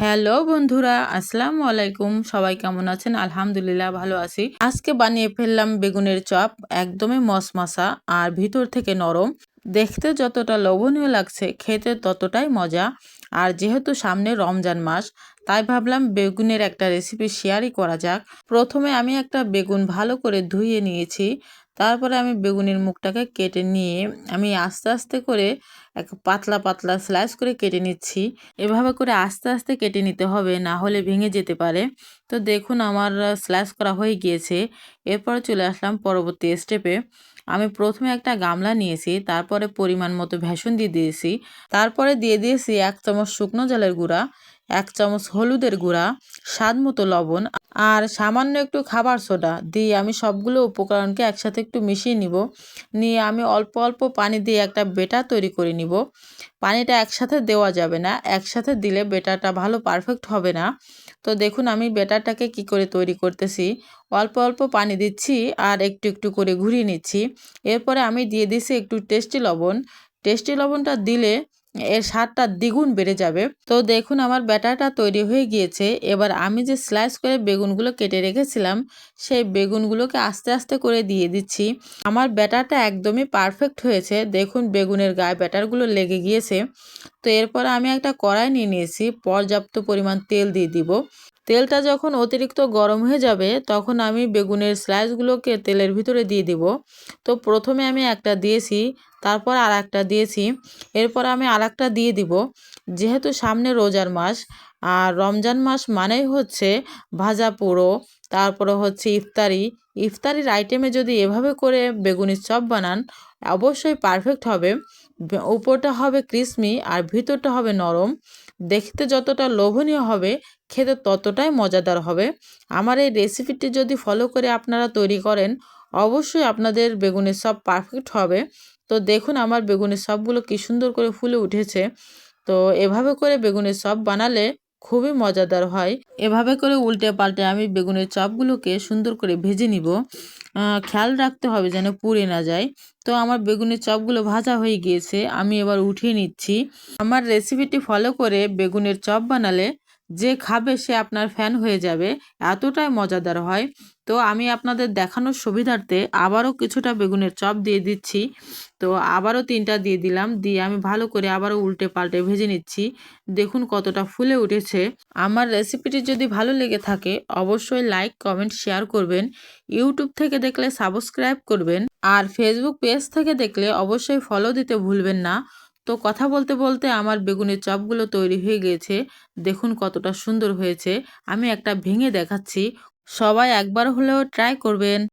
Hello বন্ধুরা, আসসালামু আলাইকুম। সবাই কেমন আছেন? আলহামদুলিল্লাহ ভালো আছি। আজকে বানিয়ে ফেললাম বেগুনের চপ, একদমই মশমশা আর ভিতর থেকে নরম। দেখতে যতটা লোভনীয় লাগছে, খেতে ততটাই মজা। আর যেহেতু সামনে রমজান মাস, তাই ভাবলাম বেগুনের একটা রেসিপি শেয়ারই করা যাক। প্রথমে আমি একটা বেগুন ভালো করে ধুয়ে নিয়েছি। তারপরে আমি বেগুনের মুখটাকে কেটে নিয়ে আমি আস্তে আস্তে করে এক পাতলা পাতলা স্লাইস করে কেটে নিচ্ছি। এভাবে করে আস্তে আস্তে কেটে নিতে হবে, না হলে ভেঙে যেতে পারে। তো দেখুন আমার স্লাইস করা হয়ে গিয়েছে। এরপর চলে আসলাম পরবর্তী স্টেপে আমি প্রথমে একটা গামলা নিয়েছি, তারপরে পরিমাণ মতো ভেষণ দিয়ে দিয়েছি। তারপরে দিয়ে দিয়েছি এক চামচ শুকনো জলের গুঁড়া। এক চামচ হলুদের গুঁড়া, স্বাদ মতো লবণ আর সামান্য একটু খাবার সোডা দিয়ে আমি সবগুলো উপকরণকে একসাথে একটু মিশিয়ে নিব। নিয়ে আমি অল্প অল্প পানি দিয়ে একটা বেটার তৈরি করে নিব। পানিটা একসাথে দেওয়া যাবে না, একসাথে দিলে বেটারটা ভালো পারফেক্ট হবে না। তো দেখুন আমি বেটারটাকে কি করে তৈরি করতেছি। অল্প অল্প পানি দিচ্ছি আর একটু একটু করে ঘুরিয়ে নিচ্ছি। এরপরে আমি দিয়ে দিছি একটু টেস্টি লবণ। টেস্টি লবণটা দিলে এর স্বাদটা দ্বিগুণ বেড়ে যাবে। তো দেখুন, আমার ব্যাটারটা তৈরি হয়ে গিয়েছে। এবার আমি যে স্লাইস করে বেগুনগুলো কেটে রেখেছিলাম, সেই বেগুনগুলোকে আস্তে আস্তে করে দিয়ে দিচ্ছি। আমার ব্যাটারটা একদমই পারফেক্ট হয়েছে। দেখুন, বেগুনের গায়ে ব্যাটারগুলো লেগে গিয়েছে। তো এরপর আমি একটা কড়াই নিয়ে নিয়েছি। পর্যাপ্ত পরিমাণ তেল দিয়ে দিব। তেলটা যখন অতিরিক্ত গরম হয়ে যাবে, তখন আমি বেগুনের স্লাইসগুলোকে তেলের ভিতরে দিয়ে দিব। তো প্রথমে আমি একটা দিয়েছি, তারপর আর একটা দিয়েছি। এরপর আমি আর একটা দিয়ে দিব। যেহেতু সামনে রোজার মাস, আর রমজান মাস মানেই হচ্ছে ভাজা পোড়ো, তারপরে হচ্ছে ইফতারি। ইফতারির আইটেমে যদি এভাবে করে বেগুনির চপ বানান, অবশ্যই পারফেক্ট হবে। উপরটা হবে ক্রিসমি আর ভিতরটা হবে নরম। দেখতে যতটা লোভনীয় হবে, খেতে ততটাই মজাদার হবে। আমার এই রেসিপিটি যদি ফলো করে আপনারা তৈরি করেন, অবশ্যই আপনাদের বেগুনের সব পারফেক্ট হবে। তো দেখুন আমার বেগুনের সবগুলো কি সুন্দর করে ফুলে উঠেছে। তো এভাবে করে বেগুনের সব বানালে খুবই মজাদার হয়। এভাবে করে উল্টে পাল্টে আমি বেগুনের চপগুলোকে সুন্দর করে ভেজে নিব। খেয়াল রাখতে হবে যেন পুড়ে না যায়। তো আমার বেগুনের চপগুলো ভাজা হয়ে গিয়েছে, আমি এবার উঠিয়ে নিচ্ছি। আমার রেসিপিটি ফলো করে বেগুনের চপ বানালে যে খাবে সে আপনার ফ্যান হয়ে যাবে, এতটাই মজাদার হয়। তো আমি আপনাদের দেখানোর সুবিধার্থে আবারও কিছুটা বেগুনের চপ দিয়ে দিচ্ছি। তো আবারও তিনটা দিয়ে দিলাম, দিয়ে আমি ভালো করে আবারও উল্টে পাল্টে ভেজে নিচ্ছি। দেখুন কতটা ফুলে উঠেছে। আমার রেসিপিটি যদি ভালো লেগে থাকে, অবশ্যই লাইক কমেন্ট শেয়ার করবেন। ইউটিউব থেকে দেখলে সাবস্ক্রাইব করবেন। আর ফেসবুক পেজ থেকে দেখলে অবশ্যই ফলো দিতে ভুলবেন না। তো কথা বলতে বলতে আমার বেগুনের চপগুলো তৈরি হয়ে গিয়েছে দেখুন কতটা সুন্দর হয়েছে। আমি একটা ভেঙে দেখাচ্ছি। সবাই একবার হলেও ট্রাই করবেন।